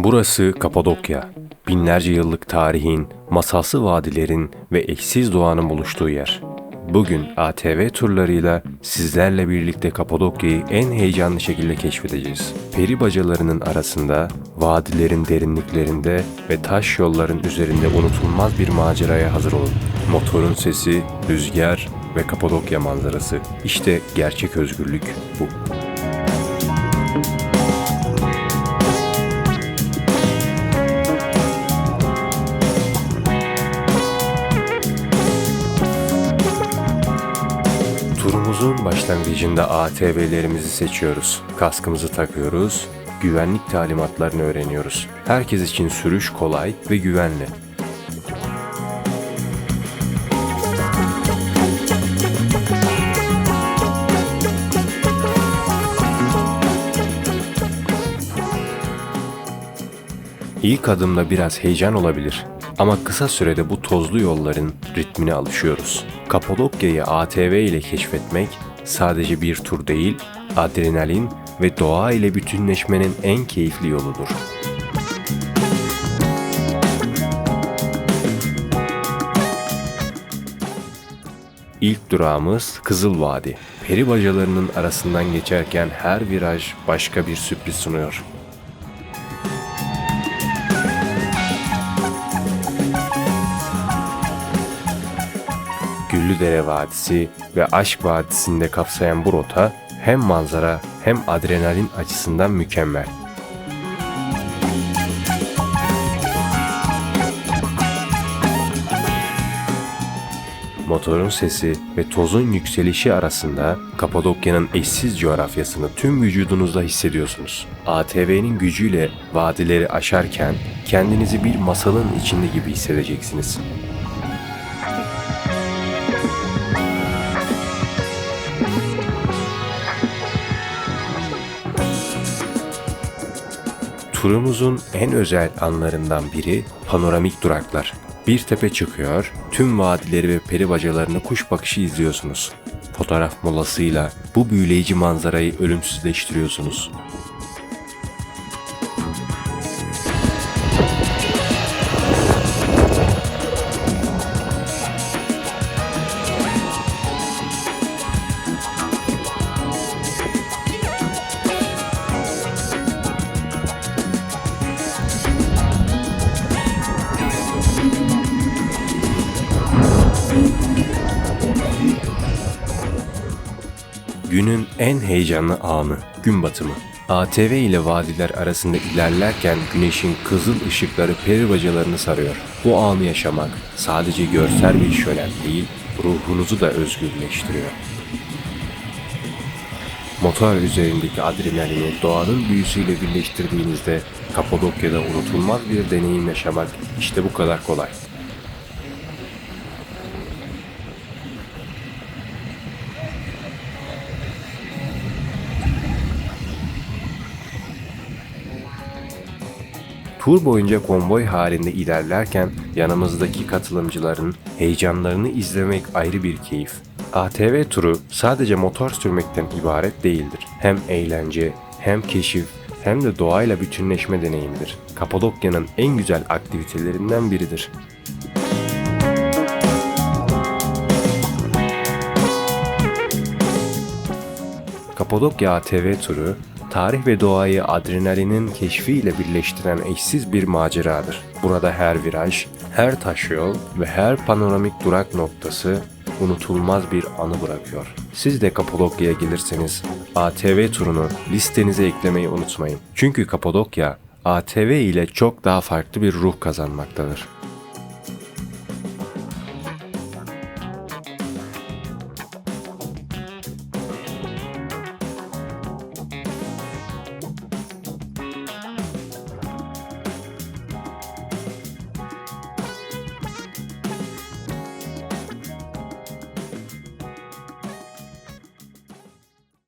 Burası Kapadokya. Binlerce yıllık tarihin, masalsı vadilerin ve eşsiz doğanın buluştuğu yer. Bugün ATV turlarıyla sizlerle birlikte Kapadokya'yı en heyecanlı şekilde keşfedeceğiz. Peri bacalarının arasında, vadilerin derinliklerinde ve taş yolların üzerinde unutulmaz bir maceraya hazır olun. Motorun sesi, rüzgar ve Kapadokya manzarası. İşte gerçek özgürlük bu. Turumuzun başlangıcında ATV'lerimizi seçiyoruz. Kaskımızı takıyoruz, güvenlik talimatlarını öğreniyoruz. Herkes için sürüş kolay ve güvenli. İlk adımda biraz heyecan olabilir. Ama kısa sürede bu tozlu yolların ritmine alışıyoruz. Kapadokya'yı ATV ile keşfetmek sadece bir tur değil, adrenalin ve doğa ile bütünleşmenin en keyifli yoludur. İlk durağımız Kızıl Vadi. Peri bacalarının arasından geçerken her viraj başka bir sürpriz sunuyor. Güllüdere Vadisi ve Aşk Vadisi'nde kapsayan bu rota hem manzara hem adrenalin açısından mükemmel. Motorun sesi ve tozun yükselişi arasında Kapadokya'nın eşsiz coğrafyasını tüm vücudunuzda hissediyorsunuz. ATV'nin gücüyle vadileri aşarken kendinizi bir masalın içinde gibi hissedeceksiniz. Turumuzun en özel anlarından biri panoramik duraklar. Bir tepe çıkıyor, tüm vadileri ve peri bacalarını kuş bakışı izliyorsunuz. Fotoğraf molasıyla bu büyüleyici manzarayı ölümsüzleştiriyorsunuz. Günün en heyecanlı anı, gün batımı. ATV ile vadiler arasında ilerlerken güneşin kızıl ışıkları peri bacalarını sarıyor. Bu anı yaşamak sadece görsel bir şölen değil, ruhunuzu da özgürleştiriyor. Motor üzerindeki adrenalini doğanın büyüsüyle birleştirdiğinizde Kapadokya'da unutulmaz bir deneyim yaşamak işte bu kadar kolay. Tur boyunca konvoy halinde ilerlerken yanımızdaki katılımcıların heyecanlarını izlemek ayrı bir keyif. ATV turu sadece motor sürmekten ibaret değildir. Hem eğlence, hem keşif, hem de doğayla bütünleşme deneyimidir. Kapadokya'nın en güzel aktivitelerinden biridir. Kapadokya ATV turu, tarih ve doğayı adrenalinin keşfiyle birleştiren eşsiz bir maceradır. Burada her viraj, her taş yol ve her panoramik durak noktası unutulmaz bir anı bırakıyor. Siz de Kapadokya'ya gelirseniz ATV turunu listenize eklemeyi unutmayın. Çünkü Kapadokya ATV ile çok daha farklı bir ruh kazanmaktadır.